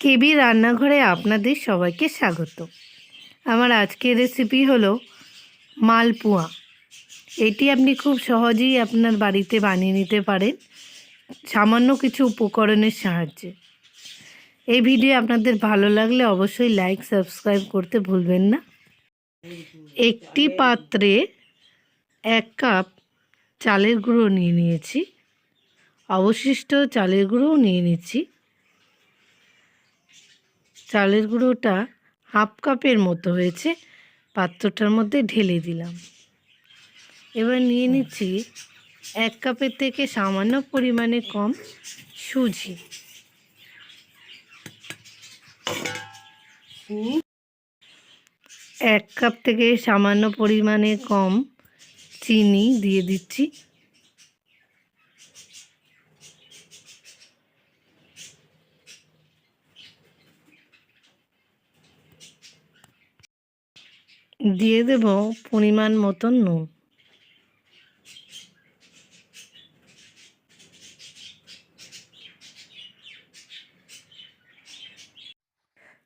কেবি রান্নাঘরে আপনাদের সবাইকে স্বাগত। আমার আজকের রেসিপি হলো মালপোয়া। এটি আপনি খুব সহজেই আপনার বাড়িতে বানিয়ে নিতে পারেন সামান্য কিছু উপকরণের সাহায্যে। এই ভিডিও আপনাদের ভালো লাগলে অবশ্যই লাইক সাবস্ক্রাইব করতে ভুলবেন না। একটি পাত্রে এক কাপ চালের গুঁড়ো নিয়ে নিয়েছি। অবশিষ্ট চালের গুঁড়োও নিয়ে নিচ্ছি। চালের গুঁড়োটা হাফ কাপের মতো হয়েছে। পাত্রটার মধ্যে ঢেলে দিলাম। এবার নিয়ে নিচ্ছি এক কাপের থেকে সামান্য পরিমাণে কম সুজি। এক কাপ থেকে সামান্য পরিমাণে কম চিনি দিয়ে দিচ্ছি। দিয়ে দেব পরিমাণ মতন নুন।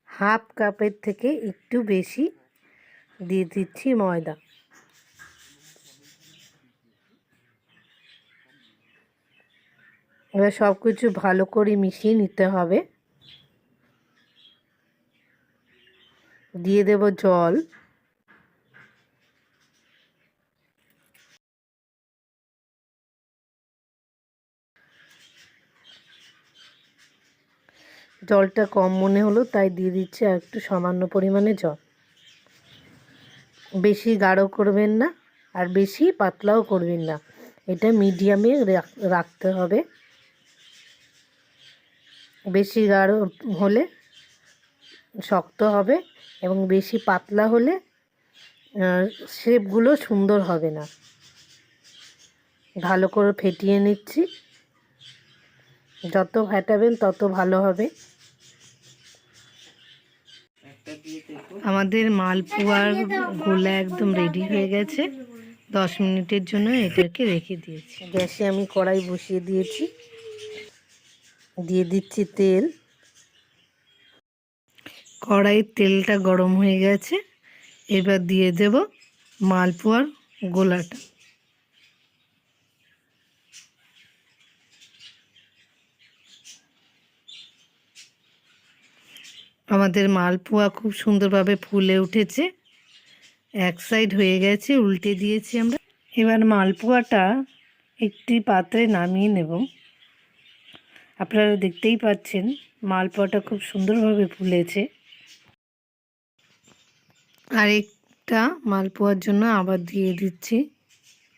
হাফ কাপের থেকে একটু বেশি দিয়ে দিচ্ছি ময়দা। এবার সব কিছু ভালো করে মিশিয়ে নিতে হবে। দিয়ে দেব জল। জলটা কম মনে হলো, তাই দিয়ে দিচ্ছি আর একটু সামান্য পরিমাণে জল। বেশি গাঢ় করবেন না আর বেশি পাতলাও করবেন না। এটা মিডিয়ামে রাখতে হবে। বেশি গাঢ় হলে শক্ত হবে এবং বেশি পাতলা হলে শেপগুলো সুন্দর হবে না। ভালো করে ফেটিয়ে নিচ্ছি। যত ফেটাবেন তত ভালো হবে। আমাদের মালপোয়ার গোলা একদম রেডি হয়ে গেছে। দশ মিনিটের জন্য এটাকে রেখে দিয়েছি। গ্যাসে আমি কড়াই বসিয়ে দিয়েছি। দিয়ে দিচ্ছি তেল। কড়াইয়ের তেলটা গরম হয়ে গেছে। এবার দিয়ে দেব মালপোয়ার গোলাটা। আমাদের মালপোয়া খুব সুন্দরভাবে ফুলে উঠেছে। এক সাইড হয়ে গেছে, উল্টে দিয়েছি আমরা। এবার মালপোয়াটা একটি পাত্রে নামিয়ে নেব। আপনারা দেখতেই পাচ্ছেন, মালপোয়াটা খুব সুন্দরভাবে ফুলেছে। আরেকটা মালপোয়ার জন্য আবার দিয়ে দিচ্ছি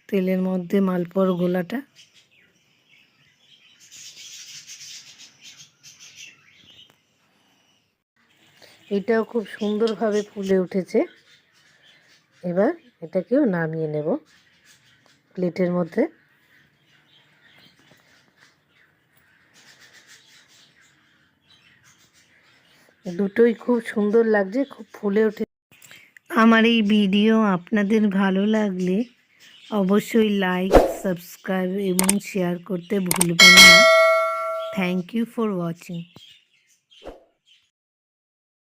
তেলের মধ্যে মালপোয়ার গোলাটা। এটাও খুব সুন্দরভাবে ফুলে উঠেছে। এবার এটাকেও নামিয়ে নেব প্লেটের মধ্যে। দুটোই খুব সুন্দর লাগছে, খুব ফুলে ওঠে আমার এই ভিডিও আপনাদের ভালো লাগলে অবশ্যই লাইক সাবস্ক্রাইব এবং শেয়ার করতে ভুলবেন না। Thank you for watching